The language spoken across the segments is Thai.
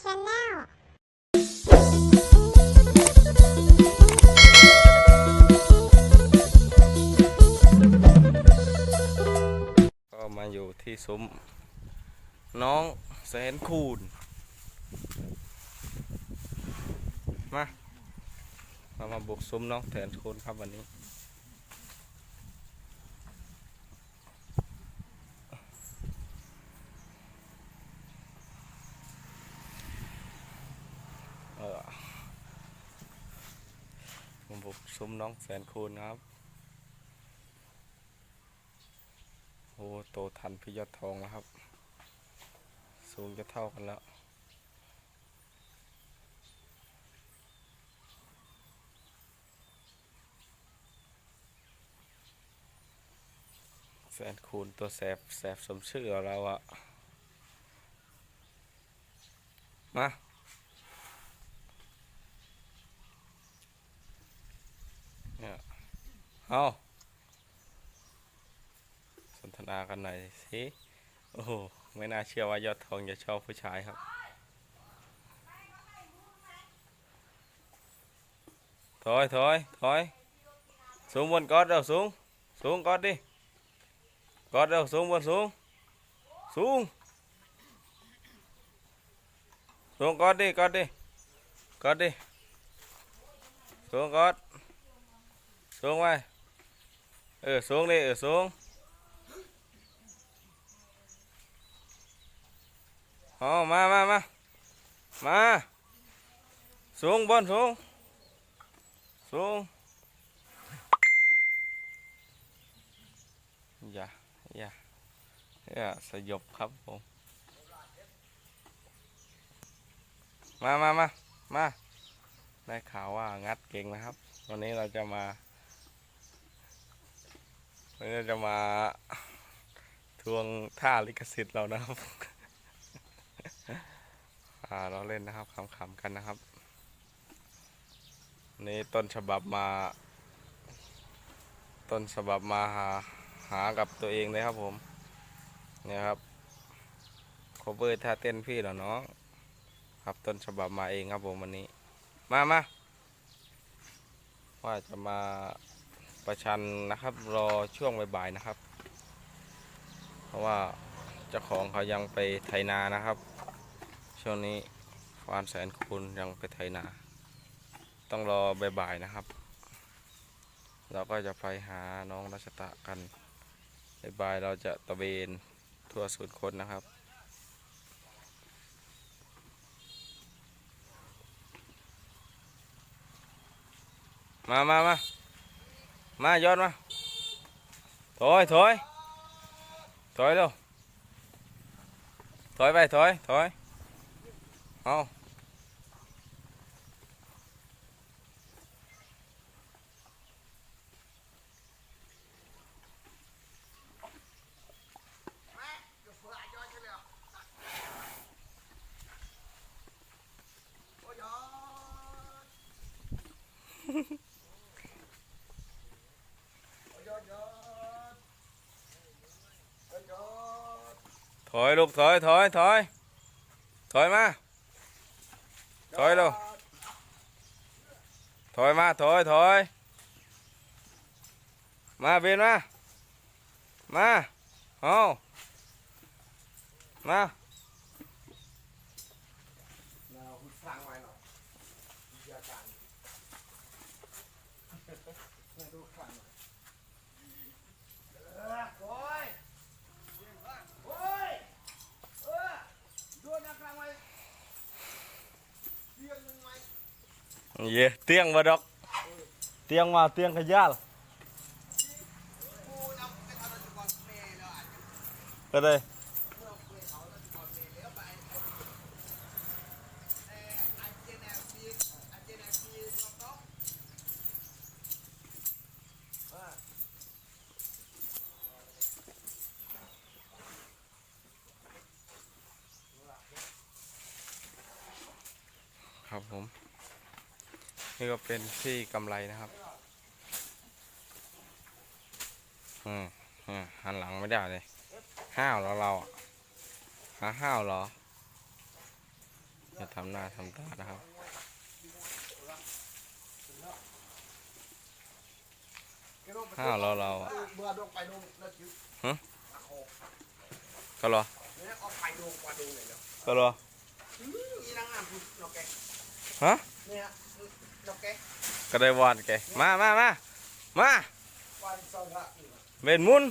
ชาแนลก็มาอยู่ที่ซุ้มน้องแสนคูณมาเรามาบุกซุ้มน้องแสนคูณครับวันนี้ เออมาบุกซุ้ม น้องแสนคูณครับโอ้โตทันพี่ยอดทองแล้วครับ สูงจะเท่ากันแล้วแฟนคูณตัวแสบแสบสมชื่อเราอะมา เนี่ย เอาสนทนากันหน่อยสิโอ้โหไม่น่าเชื่อว่ายอดทองจะชอบผู้ชายครับถอยถอยถอยสูงบนกอดเร็วสูงสูงกอดดิกอด เออสูงกอดสูงไว้เออสูงดิเออสูงเอมามามามาสูงบนสูงสูงอย่าอย่าอย่าสยบครับผมมามามามาได้ข่าวว่างัดเก่งนะครับ วันนี้เราจะมา วันนี้เราจะมาทวงท่าลิขสิทธิ์เรานะครับ อ่าเราเล่นนะครับขำๆกันนะครับนนี่ต้นฉบับมา ต้นฉบับมาหาหากับตัวเองเลยครับผม เนี่ยครับโคเวอร์ท่าเต้นพี่เหรอน้องครับต้นฉบับมาเองครับผมวันนี้ มามาว่าจะมา ประชันนะครับรอช่วงบ่ายๆนะครับ เพราะว่าเจ้าของเขายังไปไถนานะครับ ช่วงนี้ควานแสนคุณยังไปไถนา ต้องรอบ่ายๆนะครับ เราก็จะไปหาน้องรัชตะกันบ่ายๆเราจะตะเวนทั่วสุดคนนะครับมามามา มายอดมาถอยถอยถอยเร็วถอยไปถอยถอยเอาถ อยลูกถอยถอยถอยถอยมาถ เย่เตียงมาดอก เตียงมาเตียงขยาลก็ได้ นี่ก็เป็นที่กำไรนะครับอืมอืมหันหลังไม่ได้เลยห้าวแล้วเราอะหาห้าวเหรอเอจะทำหน้าทำตานะครับอ้าวเราเราอะเมื่อดงไปดงแล้วจิ้วฮะตะโคก็รอเนี่ยเอาไปดงกว่าดงเลยเนาะก็รออืมอีนางงามพูดนกแกฮะเนี่ยน กแกก็ได้วาดแกมามามามาวันสองละนี่เวนมุน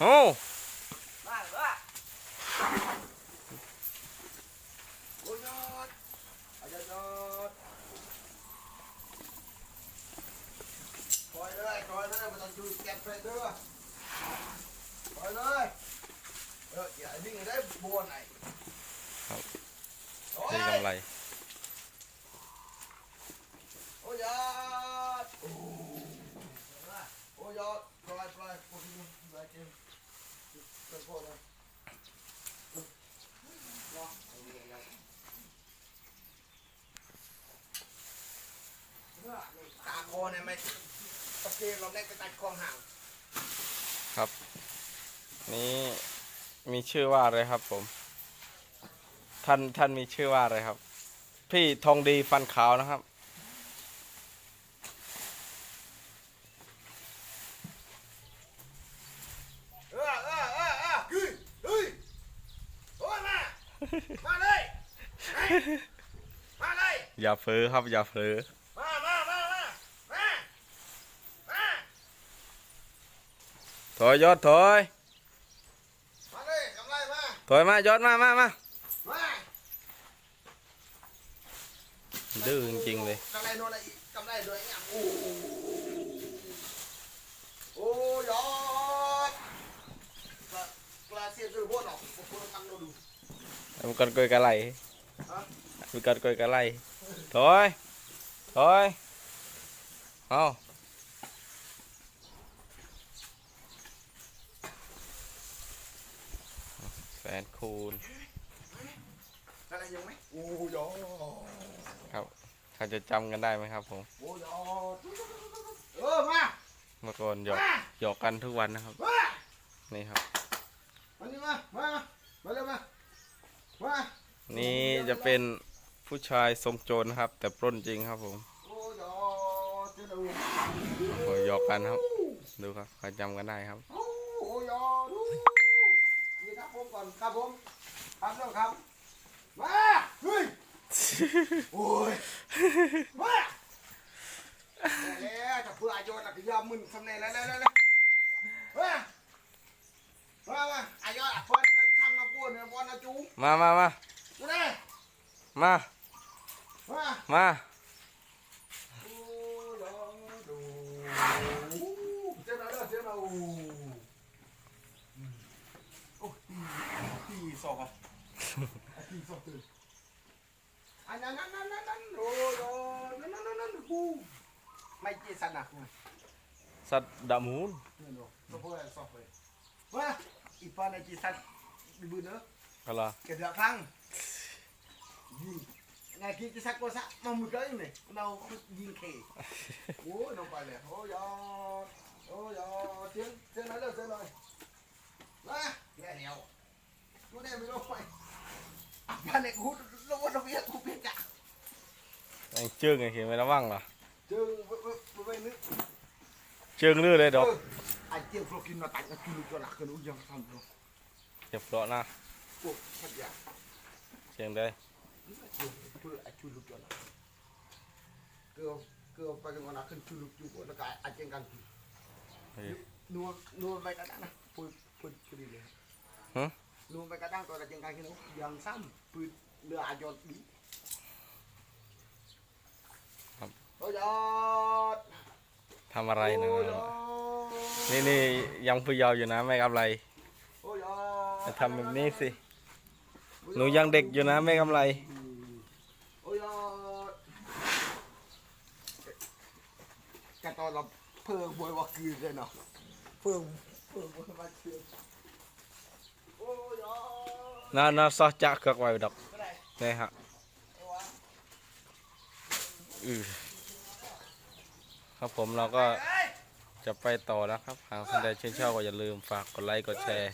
โอ้มาเหรอโอ้ยยอดอายยอดคอยเลยคอยเลยมันต้องดูแกะไปเด้อคอยเลยเอออย่าดิ้งได้บัวไหนโอ้ได้ยกำไรโอ้ยอดโอ้ยอดปล่อยปล่อยปล่อยปล่อยเกมเกนั้นรอเอาเรื่องอะตาคอเนี่ยไม่ตะเกียบเราได้กระตัดคอห่างครับ นี่มีชื่อว่าอะไรครับผม ท่านท่านมีชื่อว่าอะไรครับ พี่ทองดีฟันขาวนะครับ เออเออเออเออเฮ้ยเฮ้ยโอ้ยมา มาเลยเฮ้ยมาเลย อย่าเฟ้อครับ อย่าเฟ้อมามามามามามาถอยยอดถอย มาเลยกำไรมา ถอยมายอดมามามามา ดื้อจริงๆเลยกำไรโน่นอะไรอีกกำไรด้วยเนี่ยโอ้โอ้ยอดกระกระเสียด้วยพวกหรอกพวกกันเราดูมันกันกอยกะไหลฮะมันกันกอย เขาจะจำกันได้ไหมครับผม โอ้ยอดเออมาเมื่อก่อนหยอกมาหยอกกันทุกวันนะครับ มานี่ครับ มานี่มามามาเร็วมามานี่จะเป็นผู้ชายทรงโจรนะครับ แต่ปล้นจริงครับผมโอ้ยอดเจ้าดูโอ้ยหยอกกันครับ ดูครับเขาจำกันได้ครับ โอ้ยอดนี่ครับผมก่อนครับผมครับแล้วครับมาเฮ้ย โอ้ยมาแล้วจะเพื่ออายุนักยามึนสำเร็จแล้วแล้วแล้วมามามาอายุอะเพื่อนข้างนักบัวเนี่ยบอลนะจูมามามากูได้มามามาโอ้าหน้าเจ้าหน้าโอ้ตีสองอะตีสองตื่น อันนั้นนั่นนั่นนั่นโอ้ยนั่นนั่นนั่นนั่นกูไม่เจสันนะกูสัตว์ดามูนเนี่ยเนาะตัวพวกอะไรสอบเลยว่าอีปา นไอจีสันมีบืนเนอะก็รอเกิดเดือดครั้งยิงไงคิดจะสักก็สักมามือเกยนี่เรายิงเคโอ้ยน้องไปเลยโอ้ยอดโอ้ยอดเสียงเสียงไหน เลยเสียงไหนมาแย่แล้วกูเนี่ยไม่รู้ไปอะบ้านเนี่ยกูรู้ว่าเราเบี้ยกูเบี้ยจ้ะไอ้เจื้องไอ้เขียนไม่ระวังเหรอเจอไปไปนึกเจื้องลื้อเลยดอกไอ้เจียวเรากินมาตัดกันกินลูกจระเข้ลูกยังทำอยู่เจ็บเลาะนะโอ้ขัดยาเชียงได้เพื่อไอ้ชุลุกจระเกลือเกลือไปกันวันนั้นขึ้นชุลุกจุกแล้วก็ไอ้เจงกันเฮ้ยนัวนัวไปกระด้างนะปืนปืนปืนดีเลยฮะนัวไปกระด้างตัวละเจงกันขี้นกยังซ้ำปืนเรืออาจอดดีโอ้ยอดทำอะไรนะโอ้ยอดนี่นี่ยังผู้เยาว์อยู่นะไม่กำไรโอ้ยอดจะทำแบบนี้สิหนูยังเด็กอยู่นะไม่กำไรโอ้ยอดกระตอนเราเพิ่งบวยว่าคือเลยเนาะเพิ่งเพิ่งบวยว่าคือโอ้ยอดน่าน่าซอจักเกือก ได้ฮะอือครับผมเราก็จะไปต่อแล้วครับ หากคนใดชื่นชอบก็อย่าลืมฝากกดไลค์กดแชร์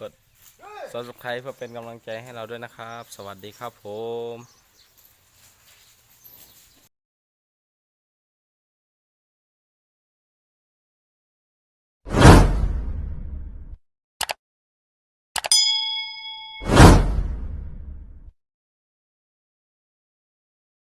กด subscribe เพื่อเป็นกำลังใจให้เราด้วยนะครับ สวัสดีครับผม